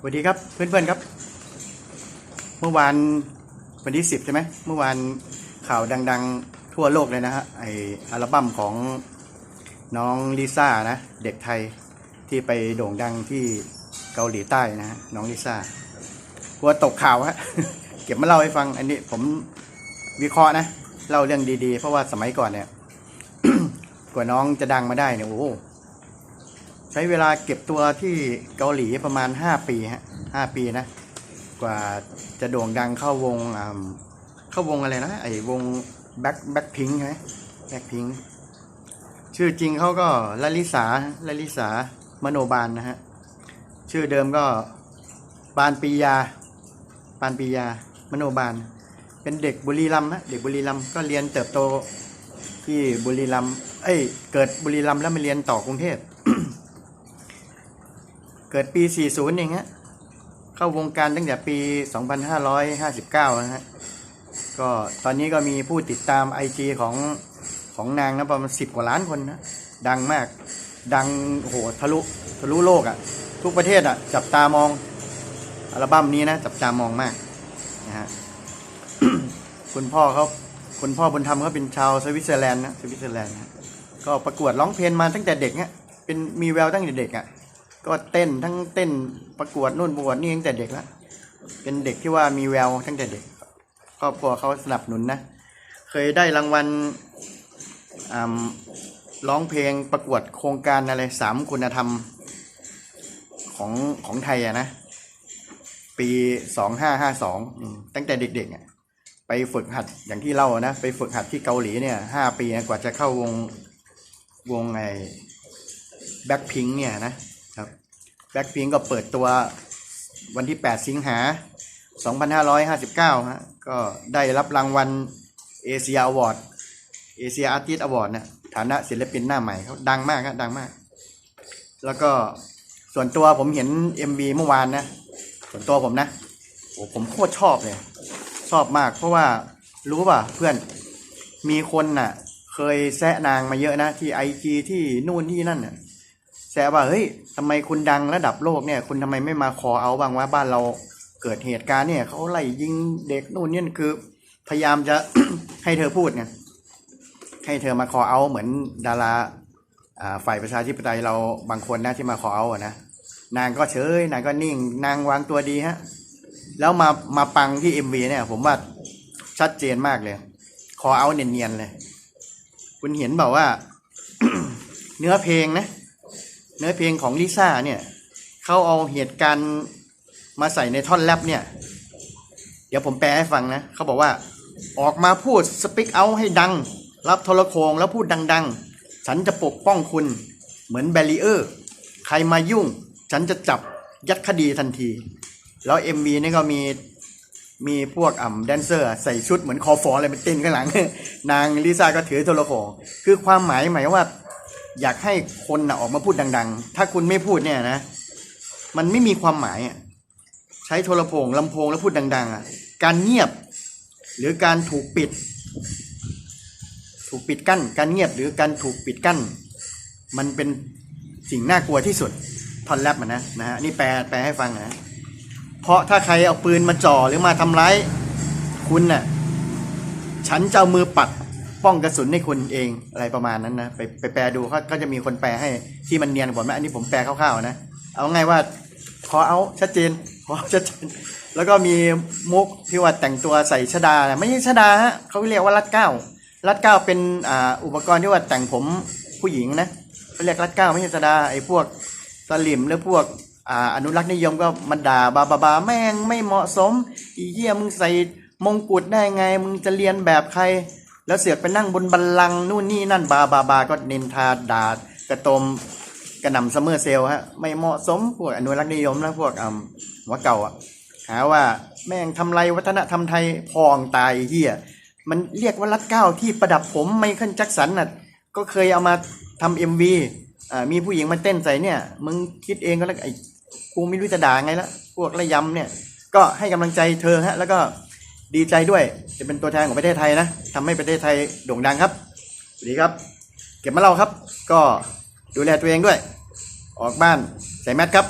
สวัสดีครับเพื่อนๆครับ เมื่อวานวันที่สิบใช่ไหมเมื่อวานข่าวดัง ๆ ทั่วโลกเลยนะฮะไออัลบั้มของน้องลิซ่านะ เด็กไทยที่ไปโด่งดังที่เกาหลีใต้นะฮะน้องลิซ่ากลัวตกข่าวฮะเก็บมาเล่าให้ฟังอันนี้ผมวิเคราะห์นะเล่าเรื่องดีๆ เพราะว่าสมัยก่อนเนี่ยกว่าน้องจะดังมาได้เนี่ยโอ้ ช้เวลาเก็บตัวที่เกาหลีประมาณ 5 ปีฮะห้าปีนะ กว่าจะโด่งดังเข้าวงเข้าวงอะไรนะไอ้วงแบ็คแบ็คพิงค์ใช่ไหมแบ็คพิงค์ชื่อจริงเขาก็ลลิสาลลิสามโนบาลนะฮะ ชื่อเดิมก็ปานปียา ปานปียามโนบาลเป็นเด็กบุรีรัมย์ฮะเด็กบุรีรัมย์ก็เรียนเติบโตที่บุรีรัมย์เอ้ย เกิดบุรีรัมย์แล้วมาเรียนต่อกรุงเทพ เกิดปี 40เองฮะเข้าวงการตั้งแต่ปี 2559 นะฮะก็ตอนนี้ก็มีผู้ติดตาม IG ของของนางนะประมาณ10 กว่าล้านคนนะดังมากดังโหทะลุทะลุโลกอะ่ะ ทุกประเทศอะ่ะ จับตามองอัลบั้มนี้นะ จับตามองมากนะฮะคุณพ่อเขาคุณพ่อบุญธรรมเขาเป็นชาวสวิตเซอร์แลนด์นะสวิตเซอร์แลนด์นะก็ประกวดร้องเพลงมาตั้งแต่เด็กฮะเป็นมีแววตั้งแต่เด็กอะ ก็เต้นทั้งเต้นประกวดนู่นประกวดนี่ตั้งแต่เด็กแล้วเป็นเด็กที่ว่ามีแววตั้งแต่เด็กครอบครัวเขาสนับสนุนนะ เคยได้รางวัลร้องเพลงประกวดโครงการอะไรสามคุณธรรมของของไทยอะนะ ปีสองห้าห้าสองตั้งแต่เด็กๆอะไปฝึกหัดอย่างที่เล่านะ ไปฝึกหัดที่เกาหลีเนี่ยห้าปีนะกว่าจะเข้าวงวงไอแบ็คพิงเนี่ยนะ บแบ็คพิงก็เปิดตัววันที่ 8 สิงหา 2559 ฮะ ก็ได้รับรางวัลเอเชียอวอร์ดเอเชียอาร์ติสอวอร์ดนะฐานะศิลปินหน้าใหม่เขาดังมากครับดังมาก แล้วก็ส่วนตัวผมเห็น MV เมื่อวานนะ ส่วนตัวผมนะโอ้ผมโคตรชอบเลย ชอบมาก เพราะว่ารู้ป่ะเพื่อนมีคนน่ะ เคยแซะนางมาเยอะนะ ที่ไอจีที่นู่นที่นั่นน่ะ แซะว่าเฮ้ยทำไมคุณดังระดับโลกเนี่ย คุณทำไมไม่มาคอเอาบ้างว่าบ้านเราเกิดเหตุการณ์เนี่ยเขาไล่ยิงเด็กนู่นนี่คือ พยายามจะให้เธอพูดไงให้เธอมาคอเอาเหมือนดาราฝ่ายประชาธิปไตยเราบางคนนะที่มาคอเอาอะนะนางก็เฉยนางก็นิ่ง นางวางตัวดีฮะ แล้วมามาปังที่ MV เนี่ย ผมว่าชัดเจนมากเลยคอเอาเนียนๆเลย คุณเห็นบอกว่า เนื้อเพลงนะ เนื้อเพลงของลิซ่าเนี่ยเขาเอาเหตุการณ์มาใส่ในท่อนแรปเนี่ย เดี๋ยวผมแปลให้ฟังนะเขาบอกว่าออกมาพูดสปิกเอาให้ดัง รับโทรโคงแล้วพูดดัง ๆ ฉันจะปกป้องคุณเหมือนแบรีเออร์ ใครมายุ่ง ฉันจะจับยัดคดีทันที แล้ว MV นี่ก็มีมีพวกอ่ำแดนเซอร์ ใส่ชุดเหมือนคอฟออะไรไปเต้นข้างหลัง นางลิซ่าก็ถือโทรโขงคือความหมายหมายว่า อยากให้คนนะออกมาพูดดัง ๆ ถ้าคุณไม่พูดเนี่ยนะ มันไม่มีความหมายอะใช้โทรโขงลำโพงแล้วพูดดัง ๆ อะ การเงียบ หรือการถูกปิด ถูกปิดกั้น การเงียบหรือการถูกปิดกั้น มันเป็นสิ่งน่ากลัวที่สุดท่อนแรปมันนะนะฮะนี่แปลแปลให้ฟังนะเพราะถ้าใครเอาปืนมาจ่อหรือมาทำร้ายคุณน่ะฉันจะเอามือปัด ป้องกระสุนให้คุณเองอะไรประมาณนั้นนะไปไปแปลดูเขาก็จะมีคนแปลให้ที่มันเนียนกว่าไหมอันนี้ผมแปลคร่าวๆนะ เอาไงว่าขอเอาชัดเจนขอชัดเจน แล้วก็มีมุกที่ว่าแต่งตัวใส่ชดา ไม่ใช่ชดาฮะเขาเรียกว่ารัดเก้ารัดเก้าเป็นอ่าอุปกรณ์ที่ว่าแต่งผมผู้หญิงนะเขาเรียกรัดเก้าไม่ใช่ชดาไอ้พวกสลิมหรือพวกอ่าอนุรักษ์นิยมก็มันด่าบาบาบาแม่งไม่เหมาะสม อีเหี้ยมึงใส่มงกุฎได้ไง มึงจะเรียนแบบใคร แล้วเสือกไปนั่งบนบัลลังก์นู่นนี่นั่นบาบาบาก็นินทาด่ากระตมกระหน่ำซัมเมอร์เซลฮะไม่เหมาะสมพวกอนุรักษ์นิยมนะพวกอ่าหัวเก่าอะหาว่าแม่งทำลายวัฒนธรรมไทยพองตายเหี้ยมันเรียกว่ารัดเก้าที่ประดับผมไมเคิลแจ็คสันน่ะก็เคยเอามาทำเอ็มวีอ่ามีผู้หญิงมาเต้นใส่เนี่ยมึงคิดเองก็แล้วไอ้กูไม่รู้จะด่าไงละพวกระยำเนี่ยก็ให้กำลังใจเธอฮะแล้วก็ ดีใจด้วยจะเป็นตัวแทนของประเทศไทยนะทำให้ประเทศไทยโด่งดังครับสวัสดีครับ เก็บมาเล่าครับ ก็ดูแลตัวเองด้วย ออกบ้านใส่แมสครับ